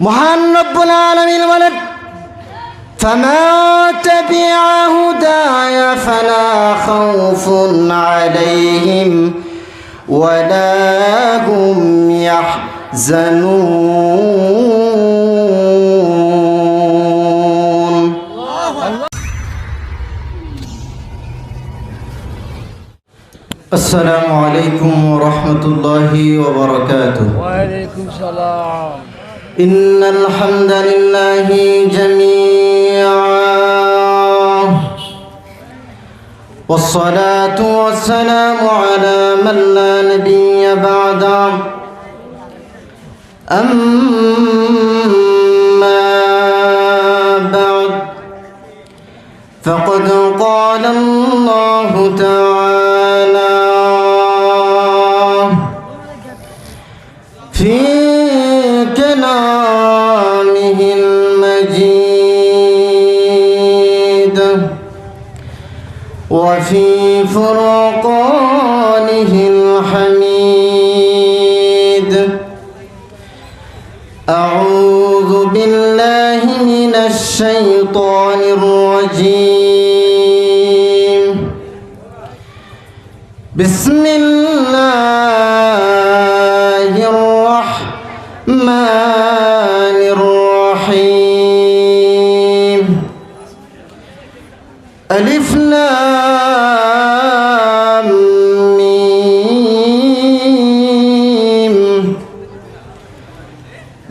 মহান রব্বুল আলামিন বলেন فما تبع هداي فلا خوف عليهم ولا هم يحزنون السلام عليكم ورحمة الله وبركاته ওয়ালাইকুম সালাম إن الحمد لله جميعا. والصلاة والسلام على من لا نبي بعده أما بعد فقد قال الله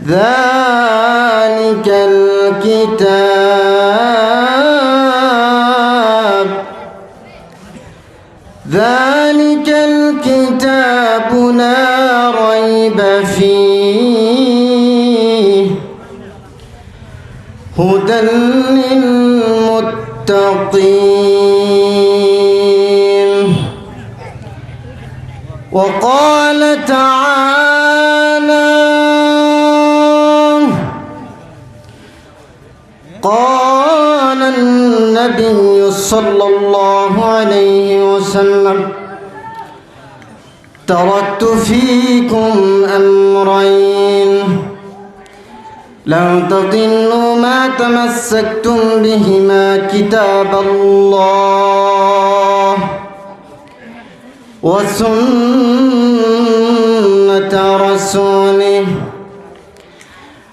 ذلك الكتاب. ذلك الكتاب لا ريب فيه. هدى للمتقين. وقال تعالى قال النبي صلى الله عليه وسلم تركت فيكم أمرين. لن تضلوا ما تمسكتم بهما كتاب الله وسنة رسوله.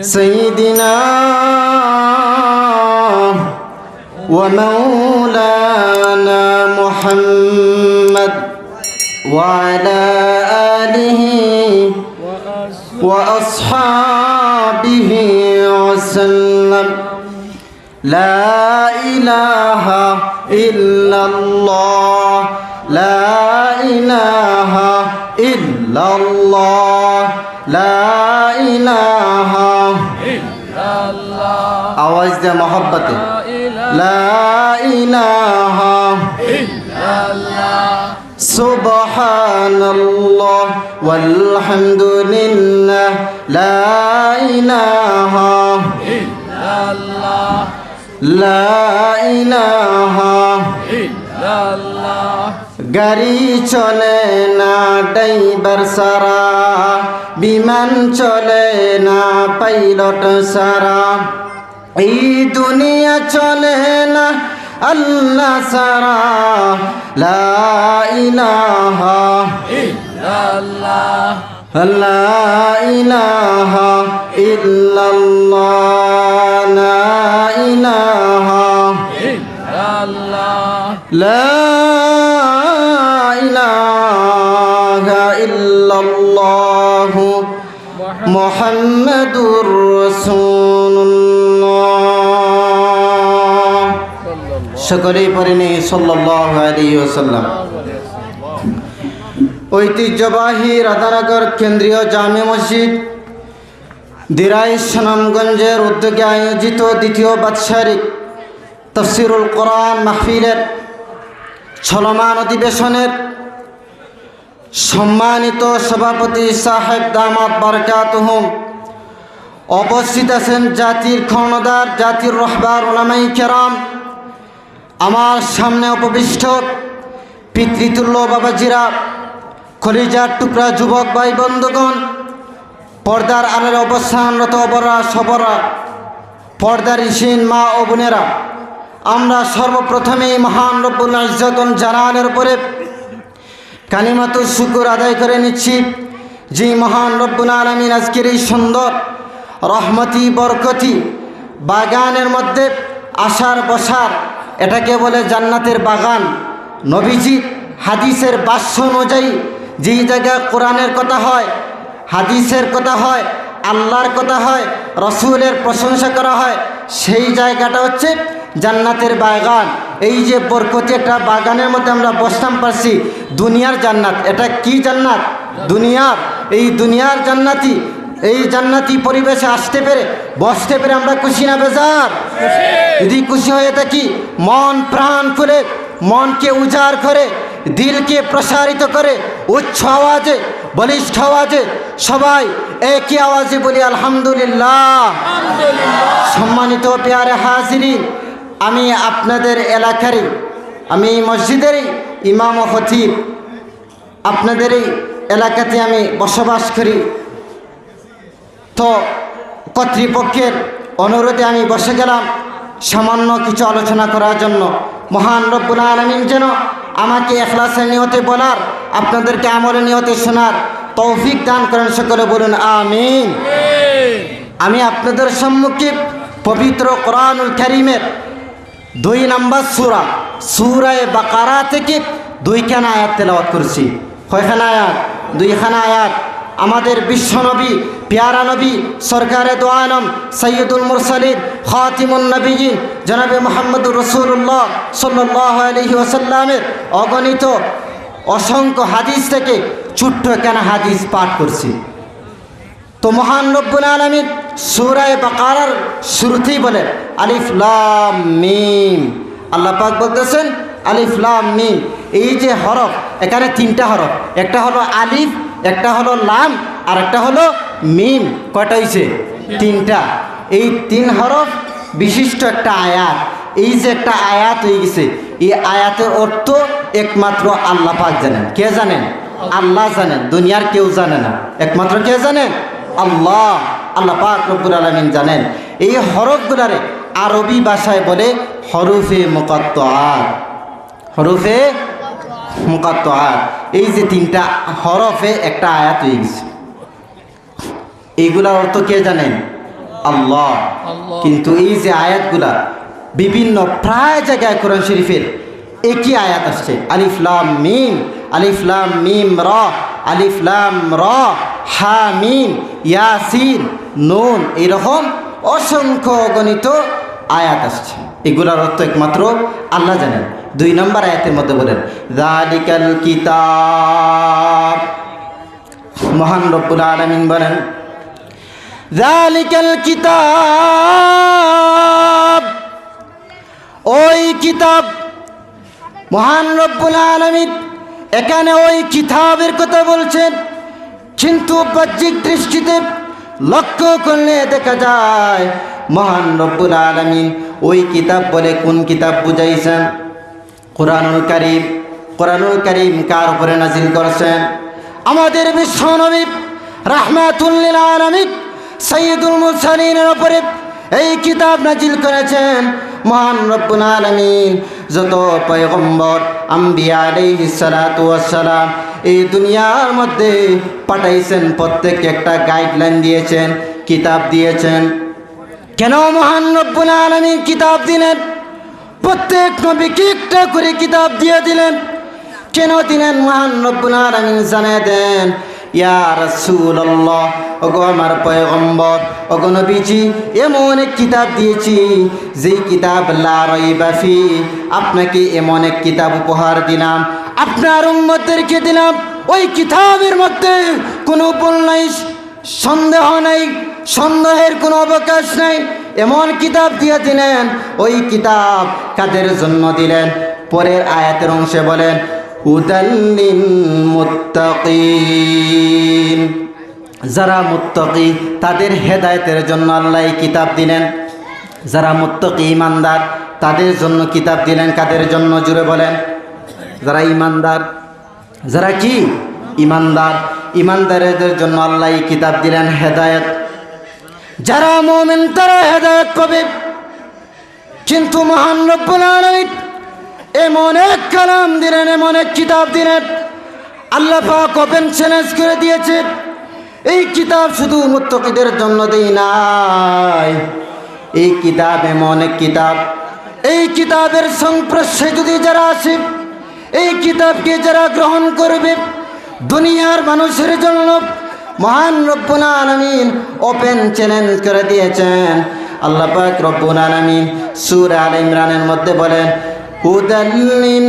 سيدنا ومولانا محمد وعلى آله وأصحابه وسلم. لا إله إلا الله. لا إله إلا الله. আওয়াজ দে মহব্বতে। সুবহানাল্লাহ গাড়ি চলে না ড্রাইভার সারা। বিমান চলে না পাইলট সারা। এই দুনিয়া চলে না আল্লাহ সারা লা ইলাহা ইল্লাল্লাহ লা ইলাহা ইল্লাল্লাহ লা ইলাহা ইল্লাল্লাহ লা ইলাহা ইল্লাল্লাহ মুহাম্মাদুর রাসূল পড়েনি সাল্লাল্লাহু আলাইহি ওয়াসাল্লাম। ঐতিহ্যবাহী রাধানগর কেন্দ্রীয় জামে মসজিদ দিরাই সুনামগঞ্জের উদ্যোগে আয়োজিত দ্বিতীয় বাৎসরিক তফসিরুল কোরআন মাহফিলের চলমান অধিবেশনের সম্মানিত সভাপতি সাহেব দামাত বারকাতহুম উপস্থিত আছেন জাতির ক্ষণদার জাতির রহবার ওলামাই কেরাম। আমার সামনে উপবিষ্ট পিতৃতুল্য বাবাজিরা, খলিজার টুকরা যুবক ভাই বন্ধুগণ, পর্দার আলের অবস্থানরত অবরা সবরা, পর্দার ইসিন মা ও বোনেরা, আমরা সর্বপ্রথমেই মহান রব্বুল ইজ্জতন জানানের উপরে কালিমাতুর শুকুর আদায় করে নিচ্ছি। যে মহান রব্বুল আলমিন আজকের এই সুন্দর, রহমতি, বরকতি বাগানের মধ্যে আসার বসার এটাকে বলে জান্নাতের বাগান। নবীজি হাদিসের বাস্য অনুযায়ী যেই জায়গায় কোরআনের কথা হয়, হাদিসের কথা হয়, আল্লাহর কথা হয়, রসুলের প্রশংসা করা হয়, সেই জায়গাটা হচ্ছে জান্নাতের বাগান। এই যে বরকতি একটা বাগানের মধ্যে আমরা বসতাম পারছি, দুনিয়ার জান্নাত। এটা কি জান্নাত? দুনিয়ার। এই দুনিয়ার জান্নাতি এই জান্নাতি পরিবেশে আসতে পেরে, বসতে পেরে আমরা খুশি না বেজার? যদি খুশি হয়ে থাকি, মন প্রাণ খুলে, মনকে উজাড় করে, দিলকে প্রসারিত করে, উচ্চ আওয়াজে, বলিষ্ঠ আওয়াজে, সবাই একই আওয়াজে বলি, আলহামদুলিল্লাহ। সম্মানিত পেয়ারে হাজিরিন, আমি আপনাদের এলাকারই, আমি মসজিদেরই ইমাম ও খতিব। আপনাদের এই এলাকাতে আমি বসবাস করি। তো কর্তৃপক্ষের অনুরোধে আমি বসে গেলাম সামান্য কিছু আলোচনা করার জন্য। মহান রব্বুল আলমিন যেন আমাকে এখলাসের নিয়তে বলার, আপনাদেরকে আমলের নিয়তে শোনার তৌফিক দান করেন, সকলে বলুন আমিন। আমি আপনাদের সম্মুখে পবিত্র কোরআনুল করিমের দুই নম্বর সুরা, সুরায় বাকারা থেকে দুইখানা আয়াত তেলাওয়াত করছি। কয়খানা আয়াত? দুইখানা আয়াত। আমাদের বিশ্বনবী পেয়ারা নবী, সরকারে দোয়ানম সৈয়দুল মুরসালিদ খাতিমুন নবীন জনাবে মোহাম্মদুর রসুল্লাহ সাল্লাহ আলহি ওসাল্লামের অগণিত অসংখ্য হাদিস থেকে ছোট্ট কেন হাদিস পাঠ করছি। তো মহান রব্বুল আলমিন সুরায় বাকারার শুরুতেই বলে, আলিফ লাম মিম। আল্লাহ পাক বলতেছেন, আলিফ লাম মিম। এই যে হরফ, এখানে তিনটা হরফ, একটা হলো আলিফ একটা হলো লাম আর একটা হলো মিম। কয়টা হয়েছে তিনটা। এই তিন হরফ বিশিষ্ট একটা আয়াত। এই যে একটা আয়াত হয়ে গেছে, এই আয়াতের অর্থ একমাত্র আল্লাহ পাক জানেন। কে জানেন? আল্লাহ জানেন। দুনিয়ার কেউ জানে না। একমাত্র কে জানেন? আল্লাহ। আল্লাহ পাক রব্বুল আলমিন জানেন। এই হরফগুলারে আরবি ভাষায় বলে হরফে মোকাত্তার হরফে মোকাত্তার এই যে তিনটা হরফে একটা আয়াত হয়ে গেছে। এইগুলার অর্থ কে জানেন আল্লাহ। আল্লাহ। কিন্তু এই যে আয়াতগুলা বিভিন্ন প্রায় জায়গায় কোরআন শরীফের একই আয়াত আসছে। আলিফলাম মিম আলিফলাম মিম র আলিফলাম র হা মিম ইয়াসিন নুন এরকম অসংখ্য গণিত আয়াত আসছে। এগুলার অর্থ একমাত্র আল্লাহ জানেন। দুই নম্বর আয়াতের মধ্যে বলেন, দালিকাল কিতাব। মহান রব্বুল আলমিন বলেন জালিকাল কিতাব। ওই কিতাব মহান রব্বুল আলমিন এখানে ওই কিতাবের কথা বলছেন। কিন্তু বাহ্যিক দৃষ্টিতে লক্ষ্য করলে দেখা যায়, মহান রব্বুল আলমিন ওই কিতাব বলে কোন কিতাব বুঝাইছেন? কোরআনুল করিম কোরআনুল করিম কার উপরে নাজিল করেছেন? আমাদের বিশ্বনবী রাহমাতুল্লিল আলমিন সৈয়দুল মুরসালিনের উপরে এই কিতাব নাজিল করেছেন। মহান রব্বুল আলমিন, যত পয়গম্বর, আম্বিয়া আলাইহিস সালাতু ওয়াস সালাম এই দুনিয়ার মধ্যে পাঠাইছেন, প্রত্যেককে একটা গাইডলাইন দিয়েছেন, কিতাব দিয়েছেন। কেন মহান রব্বুল আলমিন কিতাব দিলেন? প্রত্যেক নবীকে একটা করে কিতাব দিয়ে দিলেন। কেন দিলেন? মহান রব্বুল আলমিন জানিয়ে দেন, ইয়া এমন এক কিতাব দিয়েছি, যেই কিতাব লা আপনাকে এমন এক কিতাব উপহার দিলাম, আপনার উম্মতদেরকে দিলাম, ওই কিতাবের মধ্যে কোনো নাই সন্দেহ নাই, সন্দেহের কোনো অবকাশ নেই এমন কিতাব দিয়ে দিলেন, ওই কিতাব কাদের জন্য দিলেন? পরের আয়াতের অংশে বলেন যারা মুত্তকি, তাদের হেদায়েতের জন্য আল্লাহ কিতাব দিলেন। যারা মুত্তকি, ইমানদার, তাদের জন্য কিতাব দিলেন, কাদের জন্য? জুড়ে বলেন। যারা ইমানদার, যারা কি? ইমানদার। ইমানদারদের জন্য আল্লাহ কিতাব দিলেন, হেদায়েত। যারা মোমেন তারা হেদায়ত পাবে। কিন্তু মহান রব্বুল আলামিন এমন এক কালাম দিলেন, এমন এক কিতাব দিলেন। আল্লাহ পাক ওপেন চ্যালেঞ্জ করে দিয়েছে। এই কিতাব শুধু মুত্তকিদের জন্য দেই নাই। এই কিতাব এমন এক কিতাব। এই কিতাবের সংস্পর্শে যদি যারা আসে এই কিতাবকে যারা গ্রহণ করবে, দুনিয়ার মানুষের জন্য মহান রব্বুল আলামিন ওপেন চ্যালেঞ্জ করে দিয়েছেন আল্লাহ পাক রব্বুল আলামিন সূরা আল ইমরানের মধ্যে বলেন হুদাল্লিন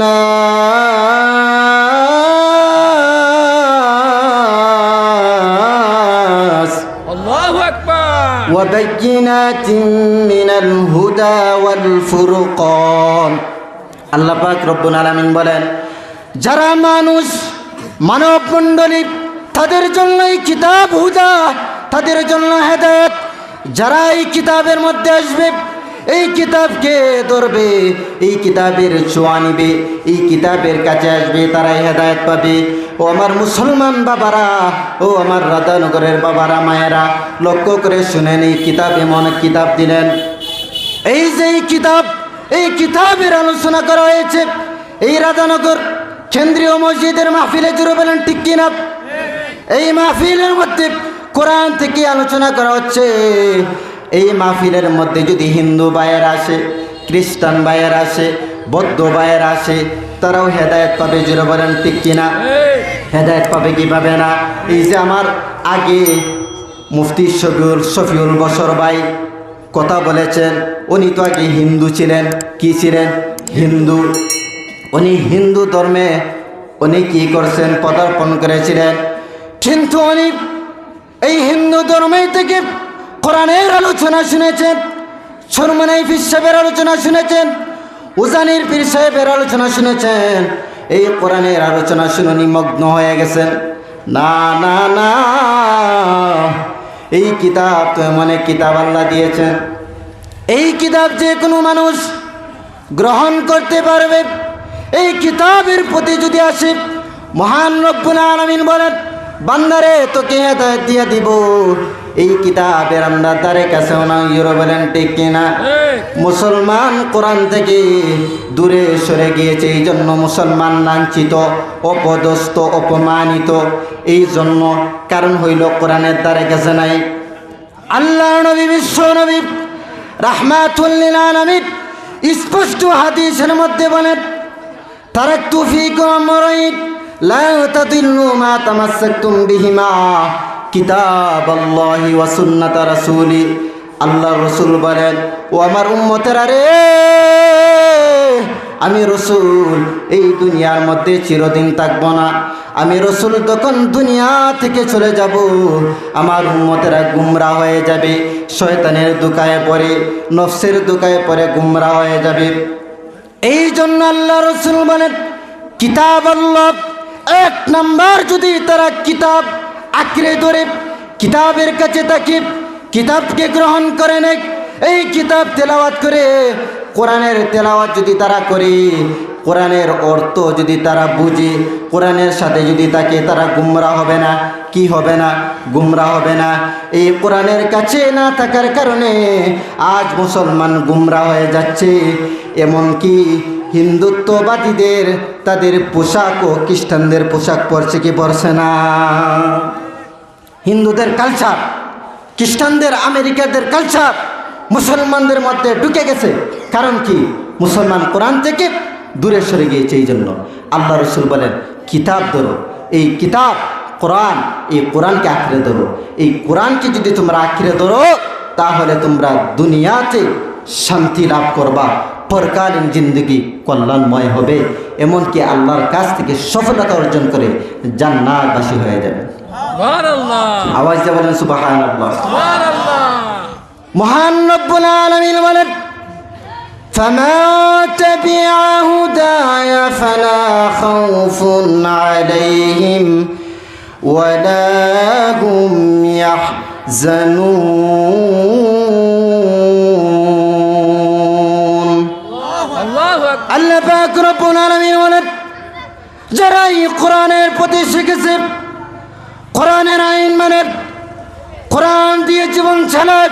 নাস الله أكبر وبينات من الهدى والفرقان আল্লাহ পাক রব্বুল আলামিন বলেন যারা মানুষ মানব মণ্ডলী তাদের জন্য এই কিতাব হুদা, তাদের জন্য হেদায়ত। যারা এই কিতাবের মধ্যে আসবে, এই কিতাবকে ধরবে, এই কিতাবের ছোঁয়া নিবে, এই কিতাবের কাছে আসবে, তারাই হেদায়ত পাবে। ও আমার মুসলমান বাবারা, ও আমার রাধানগরের বাবারা, মায়েরা, লক্ষ্য করে শুনেন, এই কিতাব এমন কিতাব দিলেন। এই যে এই কিতাব, এই কিতাবের আলোচনা করা হয়েছে, এই রাধানগর কেন্দ্রীয় মসজিদের মাহফিলে জুড়ে বলেন, ঠিক এই মাহফিলের মধ্যে কোরআন থেকে আলোচনা করা হচ্ছে। এই মাহফিলের মধ্যে যদি হিন্দু ভাইয়ের আসে, খ্রিস্টান ভাইয়ের আসে, বৌদ্ধ ভাইয়ের আসে, তারাও হেদায়ত পাবে জুড়ে বলেন ঠিক কিনা? হেদায়ত পাবে কি পাবে না? এই যে আমার আগে মুফতি শফিউল শফিউল বসর ভাই কথা বলেছেন, উনি তো আগে হিন্দু ছিলেন, কি ছিলেন? হিন্দু। উনি হিন্দু ধর্মে উনি কি করছেন? পদার্পণ করেছিলেন। কিন্তু উনি এই হিন্দু ধর্মে থেকে কোরআনের আলোচনা শুনেছেন, সরমানাই পীর সাহেবের আলোচনা শুনেছেন, উজানির পীর সাহেবের আলোচনা শুনেছেন। এই কোরআনের আলোচনা শুনে নিমগ্ন হয়ে গেছেন। না না না, এই কিতাব তো এমন এক কিতাব আল্লাহ দিয়েছেন। এই কিতাব যে কোনো মানুষ গ্রহণ করতে পারবে। এই কিতাবের প্রতি যদি আসে, মহান রব্বুল আলামিন বলেন বান্দারে তোকে হেদায়ত দিয়ে দিব। এই কিতাবের আমরা তারে কাছে না ইউরো বলেন ঠিক কিনা? মুসলমান কোরআন থেকে দূরে সরে গিয়েছে এই জন্য মুসলমান লাঞ্ছিত অপদস্ত অপমানিত। এই জন্য কারণ হইল কোরআনের তারে কাছে নাই। আল্লাহ নবী বিশ্ব নবী রাহমাতুল্লিল আলামিন স্পষ্ট হাদিসের মধ্যে বলেন তারাক্তু ফীকুম আমরাইন আল্লাহ ও আমার আমি রসুল, এই দুনিয়ার মধ্যে চিরদিন থাকব না। আমি রসুল তখন দুনিয়া থেকে চলে যাব, আমার উম্মতেরা গুমরা হয়ে যাবে, শয়তানের দুকায় পড়ে, নফসের দুকায় পড়ে গুমরা হয়ে যাবে। এই জন্য আল্লাহ রসুল বলেন কিতাব আল্লাহ এক নাম্বার যদি তারা কিতাব আঁকড়ে ধরে, কিতাবের কাছে তাকে কিতাবকে গ্রহণ করে নেয় এই কিতাব তেলাওয়াত করে, কোরআনের তেলাওয়াত যদি তারা করে, কোরআনের অর্থ যদি তারা বুঝে, কোরআনের সাথে যদি তাকে তারা গুমরা হবে না, কি হবে না গুমরা হবে না, এই কোরআনের কাছে না থাকার কারণে আজ মুসলমান গুমরা হয়ে যাচ্ছে। এমনকি হিন্দুত্ববাদীদের, তাদের পোশাক ও খ্রিস্টানদের পোশাক পরছে কি পরছে না। হিন্দুদের কালচার খ্রিস্টানদের, আমেরিকাদের কালচার মুসলমানদের মধ্যে ঢুকে গেছে। কারণ কি? মুসলমান কোরআন থেকে দূরে সরে গিয়েছে এই জন্য। আল্লাহ রসুল বলেন, কিতাব ধরো, এই কিতাব, কোরআন, এই কোরআনকে আঁকড়ে ধরো। এই কোরআনকে যদি তোমরা আঁকড়ে ধরো, তাহলে তোমরা দুনিয়াতে শান্তি লাভ করবা। পরকালীন জিন্দগি কল্যাণময় হবে এমনকি আল্লাহর কাছ থেকে সফলতা অর্জন করে জান্নাতবাসী হয়ে যাবে সুবহান আল্লাহ আওয়াজ দিয়ে বলেন সুবাহান আল্লাহ সুবহান আল্লাহ মহান রব্বুল আলামিন বলেন فما تبع هداي فلا خوف عليهم ولا هم يحزنون আল্লাহ পাক রব্বুল আলামিন বলেন, যারা এই কোরআনের প্রতি শিখেছে, কোরআনের আইন মানে কোরআন দিয়ে জীবন চালায়,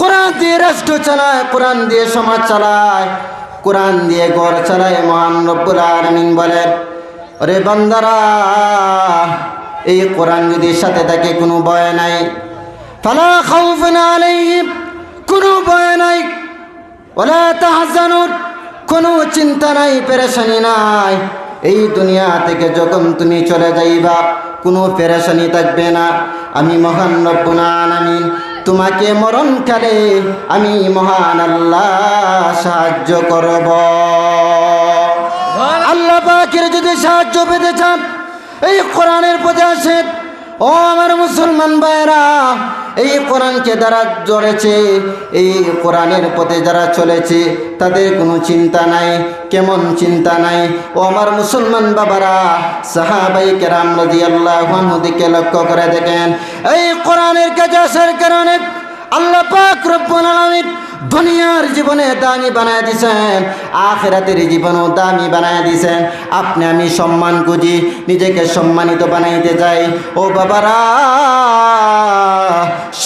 কোরআন দিয়ে রাষ্ট্র চালায়, কোরআন দিয়ে সমাজ চালায়, কোরআন দিয়ে ঘর চালায়, মহান রব্বুল আলামিন বলেন, ওরে বান্দারা, এই কোরআন যদি সাথে থাকে কোনো ভয় নাই। ফালা খাউফুন আলাইহিম, কোনো ভয় নাই। ওলা তাহজানুর কোনো চিন্তা নাই পেরেশানি নাই। এই দুনিয়া থেকে যখন তুমি চলে যাইবা কোনো পেরেশানি থাকবে না। আমি মহান রব্বুল আলামিন তোমাকে মরণকালে আমি মহান আল্লাহ সাহায্য করব। আল্লাহ পাকের যদি সাহায্য পেতে চান এই কোরআনের প্রতি আসেন। ও আমার মুসলমান ভাইরা এই কোরআনকে যারা জড়েছে, এই কোরআনের পথে যারা চলেছে, তাদের কোনো চিন্তা নাই, কেমন চিন্তা নাই। ও আমার মুসলমান বাবারা, সাহাবাই কেরাম রাজি আল্লাহ দিকে লক্ষ্য করে দেখেন, এই কোরআনের আসার কারণে আল্লাহ পাক রব্বুল আলামিন দুনিয়ার জীবনে দামি বানায় দিছেন, আখেরাতের জীবনও দামি বানায় দিছেন। আপনি আমি সম্মান খুঁজি, নিজেকে সম্মানিত বানাইতে যাই ও বাবারা,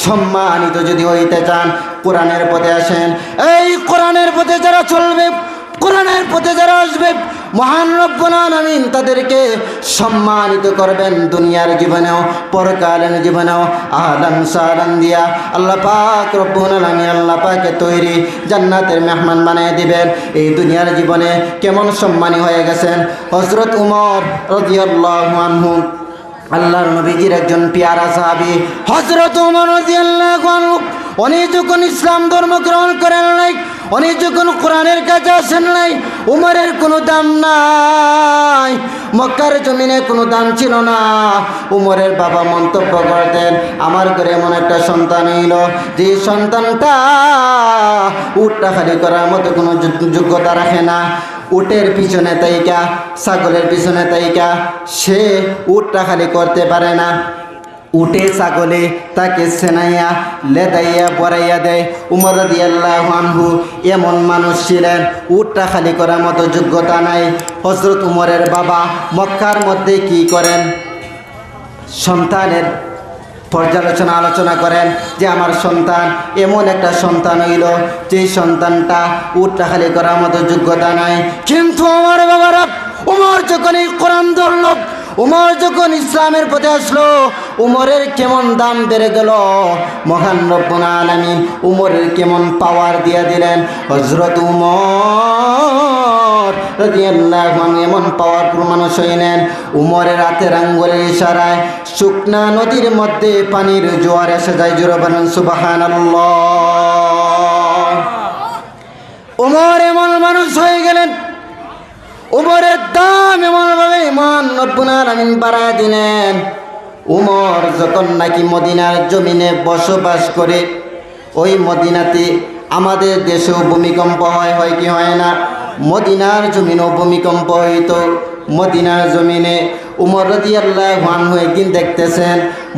সম্মানিত যদি হইতে চান, কোরআনের পথে আসেন। এই কোরআনের পথে যারা চলবে কোরআনের পথে যারা আসবে, মহান রব্বুল আলামিন তাদেরকে সম্মানিত করবেন দুনিয়ার জীবনেও পরকালীন জীবনেও, আহলান সালান দিয়া। আল্লাহ পাক রব্বুল আলামিন আল্লাহ পাকে তৈরি জান্নাতের মেহমান বানিয়ে দিবেন। এই দুনিয়ার জীবনে কেমন সম্মানী হয়ে গেছেন? হজরত উমর রাদিয়াল্লাহু আনহু, আল্লাহর নবীজির একজন পিয়ারা সাহাবি হজরত উমর রাদিয়াল্লাহু উনি যখন ইসলাম ধর্ম গ্রহণ করেন নাই উনি যখন কোরআনের কাছে আসেন নাই, উমরের কোনো দাম নাই, মক্কার জমিনে কোনো দাম ছিল না। উমরের বাবা মন্তব্য করতেন, আমার ঘরে এমন একটা সন্তান হইল যে সন্তানটা উটটা খালি করার মতো কোনো যোগ- যোগ্যতা রাখে না। উটের পিছনে তাইকা, ছাগলের পিছনে তাইকা, সে উটটা খালি করতে পারে না। উঠে ছাগলে তাকে সেনাইয়া, লেদাইয়া বড়াইয়া দেয়। উমর আনহু এমন মানুষ ছিলেন, উটটা খালি করার মতো যোগ্যতা নাই। হজরত উমরের বাবা মক্কার মধ্যে কি করেন? সন্তানের পর্যালোচনা আলোচনা করেন যে, আমার সন্তান, এমন একটা সন্তান হইল যে সন্তানটা উটটা খালি করার মতো যোগ্যতা নাই। কিন্তু আমার বাবারা, উমর যখন এই কোরআন ধরল, উমর যখন ইসলামের পথে আসলো উমরের কেমন দাম বেড়ে গেল? মহান রব্বুল আলামিন উমরের কেমন পাওয়ার দিয়া দিলেন? হজরত উমর এমন পাওয়ারফুল মানুষ হইলেন উমরের রাতের আঙ্গুলের ইশারায় শুকনা নদীর মধ্যে পানির জোয়ার এসে যায়। জোরে বানান সুবহানাল্লাহ। উমর এমন মানুষ হয়ে গেলেন। উমরের দাম এমনভাবে ইমান রব্বুল আলামিন বাড়ায় দিলেন। উমর যখন নাকি মদিনার জমিনে বসবাস করে, ওই মদিনাতে আমাদের দেশেও ভূমিকম্প হয় হয় কি হয় না? মদিনার জমিনেও ভূমিকম্প হইতো। মদিনার জমিনে উমর রদি আল্লাহ হয়ে একদিন দেখতেছেন,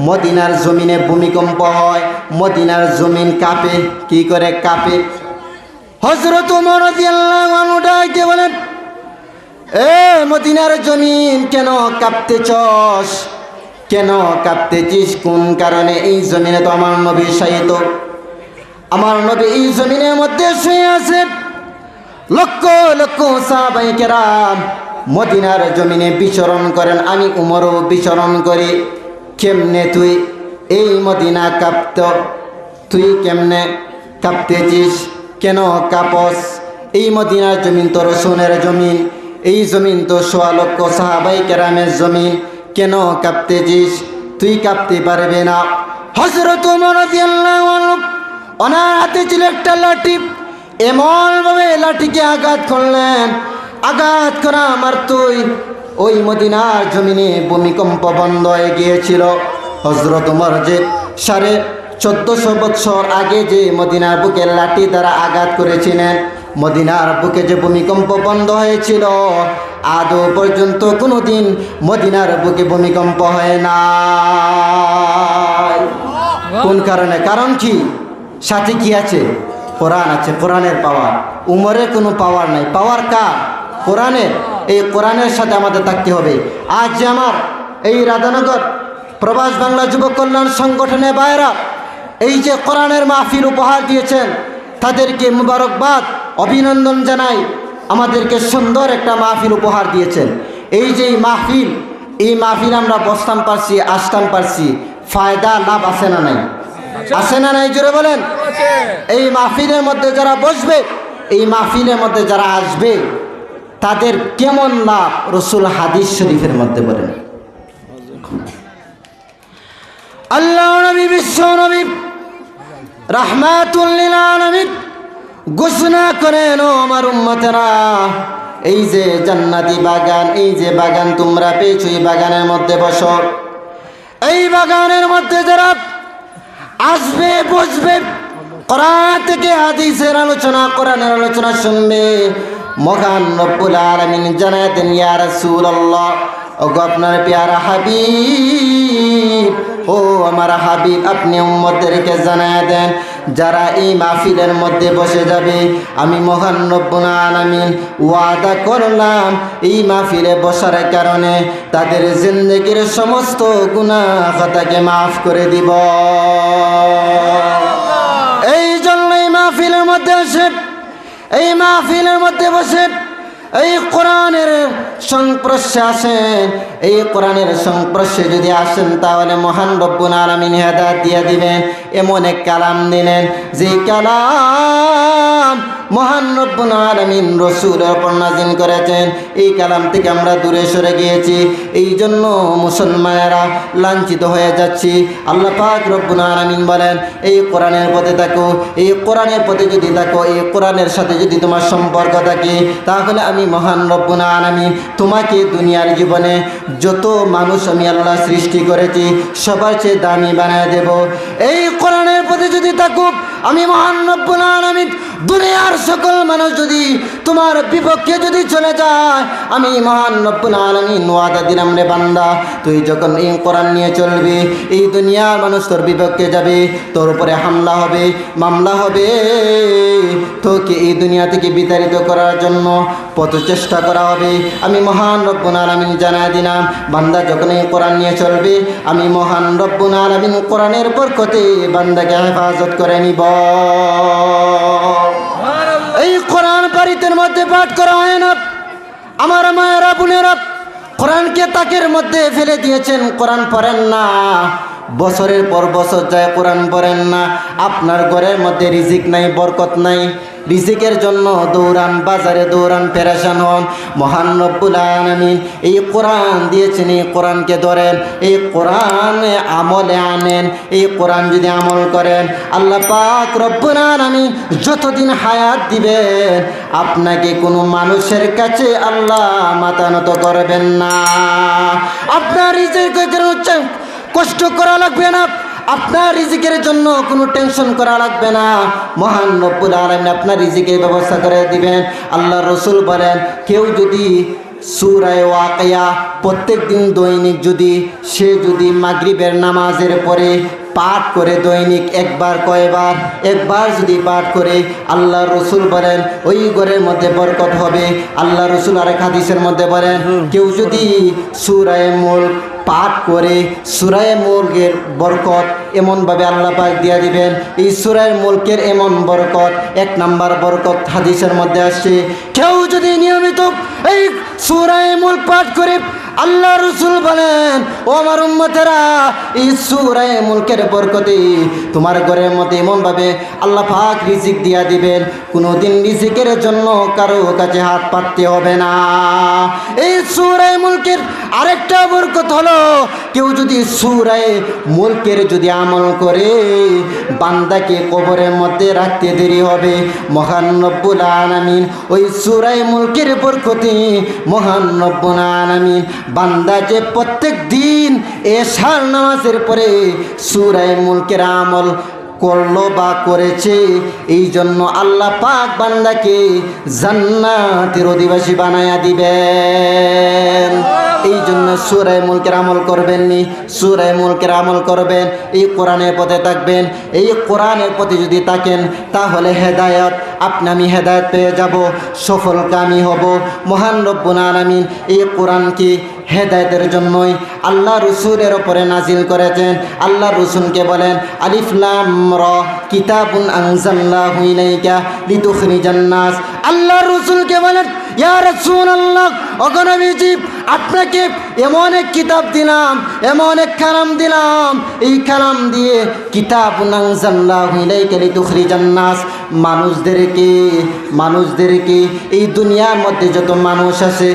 মদিনার জমিনে ভূমিকম্প হয়। মদিনার জমিন কাঁপে, কি করে কাঁপে? হজরত উমর রদি আল্লাহ ডাকে বলেন, এ মদিনার জমিন কেন কাঁপতে চস কেন কাঁপতেছিস কোন কারণে? এই জমিনে তো আমার নবী সাহিত আমার নবী এই জমিনের মধ্যে শুয়ে আছে। লক্ষ লক্ষ সাহাবাই কেরাম মদিনার জমিনে বিচরণ করেন। আমি উমরও বিচরণ করি। কেমনে তুই এই মদিনা কাঁপত? তুই কেমনে কাঁপতেছিস? কেন কাপস? এই মদিনার জমিন তো রসুনের জমিন। এই জমিন তো সোয়া লক্ষ সাহাবাই কেরামের জমিন। কেন কাঁপতেছিস? তুই কাঁপতে পারবে না। হজরত ওনার হাতে ছিল একটা লাঠি। এমনভাবে লাঠিকে আঘাত করলেন। আঘাত করা আমার তুই ওই মদিনার জমিনে ভূমিকম্প বন্ধ হয়ে গিয়েছিল। হজরত উমর যে সাড়ে চোদ্দশো বৎসর আগে যে মদিনার বুকে লাঠি দ্বারা আঘাত করেছিলেন, মদিনার বুকে যে ভূমিকম্প বন্ধ হয়েছিল আদৌ পর্যন্ত কোনো দিন মদিনার বুকে ভূমিকম্প হয় না কোন কারণে? কারণ কি? সাথে কি আছে? কোরআন আছে, কোরআনের পাওয়ার। উমরের কোনো পাওয়ার নাই। পাওয়ার কার? কোরআনের। এই কোরআনের সাথে আমাদের থাকতে হবে। আজ যে আমার এই রাধানগর প্রবাস বাংলা যুব কল্যাণ সংগঠনের বাইরা এই যে কোরআনের মাহফিল উপহার দিয়েছেন, তাদেরকে মুবারকবাদ, অভিনন্দন জানাই। আমাদেরকে সুন্দর একটা মাহফিল উপহার দিয়েছেন। এই যে মাহফিল, এই মাহফিল আমরা বসতাম পারছি আসতাম পারছি। ফায়দা, লাভ আছে না নাই? আছে না নাই? জোরে বলেন। এই মাহফিলের মধ্যে যারা বসবে, এই মাহফিলের মধ্যে যারা আসবে, তাদের কেমন লাভ? রসুল হাদিস শরীফের মধ্যে বলেন। আল্লাহ নবী, বিশ্ব নবী রাহমাতুল্লিল আলামিন ঘোষণা করেন, ও আমার উম্মতেরা, এই যে জান্নাতি বাগান, এই যে বাগান তোমরা পেয়েছ, এই বাগানের মধ্যে বসো। এই বাগানের মধ্যে যারা আসবে, বসবে থেকে হাদিসের আলোচনা, কোরআনের আলোচনা শুনবে, মহান রব্বুল আলামিন জানায় দেন ও আপনার পেয়ারা হাবিব, ও আমার হাবিব, আপনি উম্মতদেরকে জানায় দেন যারা এই মাহফিলের মধ্যে বসে যাবে, আমি মহান ওয়াদা করলাম এই মাহফিলে বসার কারণে তাদের জিন্দগির সমস্ত গুনাহ খাতাকে মাফ করে দিব। এই জন্য এই মাহফিলের মধ্যে আসে, এই মাহফিলের মধ্যে বসে, এই কোরআনের সংস্পর্শে আসেন এই কোরআনের সংস্পর্শে যদি আসেন তাহলে মহান রব্বুল আলমিন হেদায়ত দিয়ে দিবেন। এমন এক কালাম দিলেন, যে কালাম মহান রব্বুল আলমিন রসুলের উপর নাজিল করেছেন। এই কালাম থেকে আমরা দূরে সরে গিয়েছি। এই জন্য মুসলমানেরা লাঞ্ছিত হয়ে যাচ্ছি। আল্লাহ পাক রব্বুল আলমিন বলেন, এই কোরআনের পথে থাকো, এই কোরআনের পথে যদি থাকো, এই কোরআনের সাথে যদি তোমার সম্পর্ক থাকে, তাহলে আমি মহান রব্বুল আলমিন তোমাকে দুনিয়ার জীবনে যত মানুষ আমি আল্লাহ সৃষ্টি করেছি, সবার চেয়ে দামি বানায় দেব। এই কোরআনের প্রতি যদি থাকুক আমি মহান রব্বুল আলমিন দুনিয়ার সকল মানুষ যদি তোমার বিপক্ষে যদি চলে যায়, আমি মহান রব্বুল আলমিন ওয়াদা দিলাম রে বান্দা। তুই যখন এই কোরআন নিয়ে চলবি, এই দুনিয়ার মানুষ তোর বিপক্ষে যাবে, তোর উপরে হামলা হবে, মামলা হবে। তোকে এই দুনিয়া থেকে বিতাড়িত করার জন্য পথ চেষ্টা করা হবে। আমি মহান রব্বুল আলমিন জানা দিলাম, বান্দা যখন এই কোরআন নিয়ে চলবে, আমি মহান রব্বুল আলমিন কোরআনের বরকতে বান্দাকে হেফাজত করে নিব। এই কোরআন বাড়িতের মধ্যে পাঠ করা হয় না। আমার মায়েরা বোনেরা কোরআনকে তাকের মধ্যে ফেলে দিয়েছেন, কোরআন পড়েন না। বছরের পর বছর যায়, কোরআন পড়েন না। আপনার ঘরের মধ্যে রিজিক নাই, বরকত নাই। রিজিকের জন্য দৌড়ান, বাজারে দৌড়ান পেরেশান হন। মহান রব্বুল আলামিন এই কোরআন দিয়েছেন, এই কোরআনকে ধরেন। এই কোরআনে আমলে আনেন, এই কোরআন যদি আমল করেন, আল্লাহ পাক রব্বুল আলামিন যতদিন হায়াত দিবেন, আপনাকে কোনো মানুষের কাছে আল্লাহ মাতানত করবেন না। আপনার রিজিকের হচ্ছে কষ্ট করা লাগবে না। আপনার রিজিকের জন্য কোনো টেনশন করা লাগবে না। মহান রব্বুল আলমিন আপনার রিজিকের ব্যবস্থা করে দিবেন। আল্লাহ রসুল বলেন কেউ যদি সুরায় ওয়াকিয়া প্রত্যেক দিন দৈনিক যদি সে যদি মাগরিবের নামাজের পরে পাঠ করে দৈনিক একবার কয়বার একবার যদি পাঠ করে আল্লাহ রসুল বলেন ওই ঘরের মধ্যে বরকত হবে। আল্লাহ রসুল আরেক হাদিসের মধ্যে বলেন কেউ যদি সুরায় মূল পাঠ করে সুরায় মুলকের বরকত এমনভাবে আল্লাহ পাক দিয়া দিবেন। এই সুরায় মুলকের এমন বরকত, এক নাম্বার বরকত হাদিসের মধ্যে আসছে, কেউ যদি নিয়মিত এই সুরায় মুলক পাঠ করে আল্লাহ রসুল বলেন, ও আমার উম্মতেরা, এই সুরায় মুলকের বরকতে তোমার ঘরের মধ্যে এমনভাবে আল্লাহ পাক রিজিক দিয়া দিবেন। কোনোদিন রিজিকের জন্য কারও কাছে হাত পাততে হবে না। এই সুরায় মুলকের আরেকটা বরকত হলো, কেউ যদি সুরায় মুলকের যদি আমল করে, বান্দাকে কবরের মধ্যে রাখতে দেরি হবে। মহান রব্বুল আলামিন ওই সুরায় মুলকের বরকতে মহান রব্বুল আলামিন বান্দা যে প্রত্যেক দিন এশার নামাজের পরে সুরায় মুলকের আমল করল বা করেছে, এই জন্য আল্লাহ পাক বান্দাকে জান্নাতের অধিবাসী বানায়া দিবেন। এই জন্য সুরায় মুলকের আমল করবেন নি সুরায় মুলকের আমল করবেন, এই কোরআনের পথে থাকবেন, এই কোরআনের পথে যদি থাকেন, তাহলে হেদায়ত, আপনি আমি হেদায়ত পেয়ে যাব, সফলকামী হব। মহান রব্বুল আলামিন এই কোরআনকে হেদায়তের জন্যই আল্লাহ রসুলের ওপরে নাজিল করেছেন। আল্লাহ রসুলকে বলেন আলিফলাম র, কিতাবুন আনজাল্লাহু ইলাইকা লিতুখরিজান নাস। আল্লাহ রসুলকে বলেন আপনাকে এমন এক কিতাব দিলাম, এমন এক কালাম দিলাম, এই কালাম দিয়ে কিতাব নাস। মানুষদেরকে মানুষদেরকে, এই দুনিয়ার মধ্যে যত মানুষ আছে,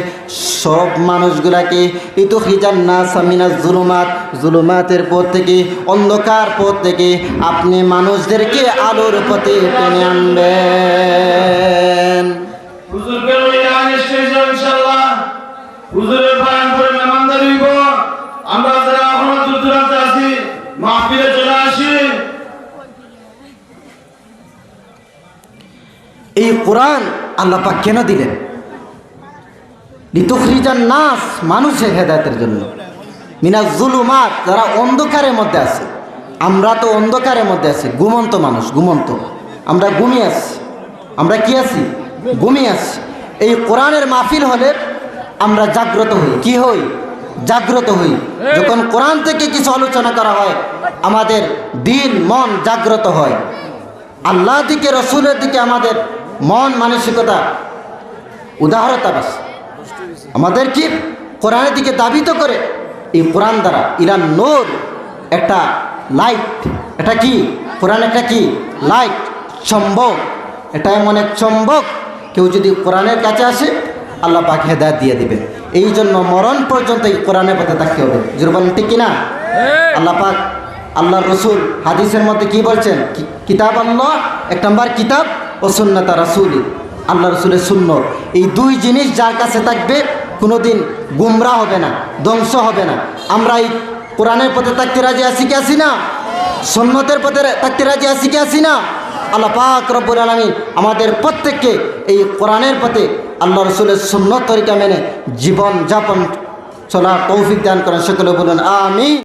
সব মানুষগুলাকে ইতু খিজান না সামিনা জুলুমাত, জুলুমাতের পথ থেকে, অন্ধকার পথ থেকে আপনি মানুষদেরকে আলোর পথে টেনে আনবেন হুজুর বেরোয় আগে স্টেজে ইনশাআল্লাহ হুজুরের বয়ান করে মেহমানদারি হইব। আমরা যারা এখনও আছি, মাহফিলে চলে আসি। এই কোরআন আল্লাহ কেন দিলেন? লিতুখরিজান নাস মানুষের হেদায়তের জন্য। মিনা জুলুমাত যারা অন্ধকারের মধ্যে আছে, আমরা তো অন্ধকারের মধ্যে আছি। ঘুমন্ত মানুষ, ঘুমন্ত। আমরা ঘুমিয়ে আছি। আমরা কি আছি? ঘুমিয়ে আছি। এই কোরআনের মাহফিল হলে আমরা জাগ্রত হই। কি হই? জাগ্রত হই। যখন কোরআন থেকে কিছু আলোচনা করা হয় আমাদের দিন মন জাগ্রত হয়। আল্লাহ দিকে রসুলের দিকে আমাদের মন মানসিকতা উদাহরতা বাস। আমাদের কি? কোরআনের দিকে দাবিত করে। এই কোরআন দ্বারা ইরান নূর একটা লাইট। এটা কি? কোরআন একটা কি? লাইট চম্বক। এটা এমন এক চম্বক। কেউ যদি কোরআনের কাছে আসে আল্লাহ পাক হেদায়ত দিয়ে দিবে। এই জন্য মরণ পর্যন্ত এই কোরআনের পথে থাকতে হবে। জুরবান ঠিক কিনা? আল্লাহ পাক আল্লাহ রসুল হাদিসের মধ্যে কি বলছেন? কিতাব আল্লাহ এক নম্বর কিতাব ও সুন্নতা রাসুলি। আল্লাহ রসুলের শূন্য এই দুই জিনিস যার কাছে থাকবে কোনোদিন গুমরা হবে না ধ্বংস হবে না। আমরা এই কোরআনের পথে থাকতে রাজি আছি কি আছি না? সন্ন্যতের পথে থাকতে রাজি আছি কি আছি না? আল্লাহ পাক রব্বুল আলমী আমাদের প্রত্যেককে এই কোরআনের পথে আল্লাহ রসুলের সুন্নত তরিকা মেনে জীবন যাপন চলার তৌফিক দান করেন। সকলে বলুন আমি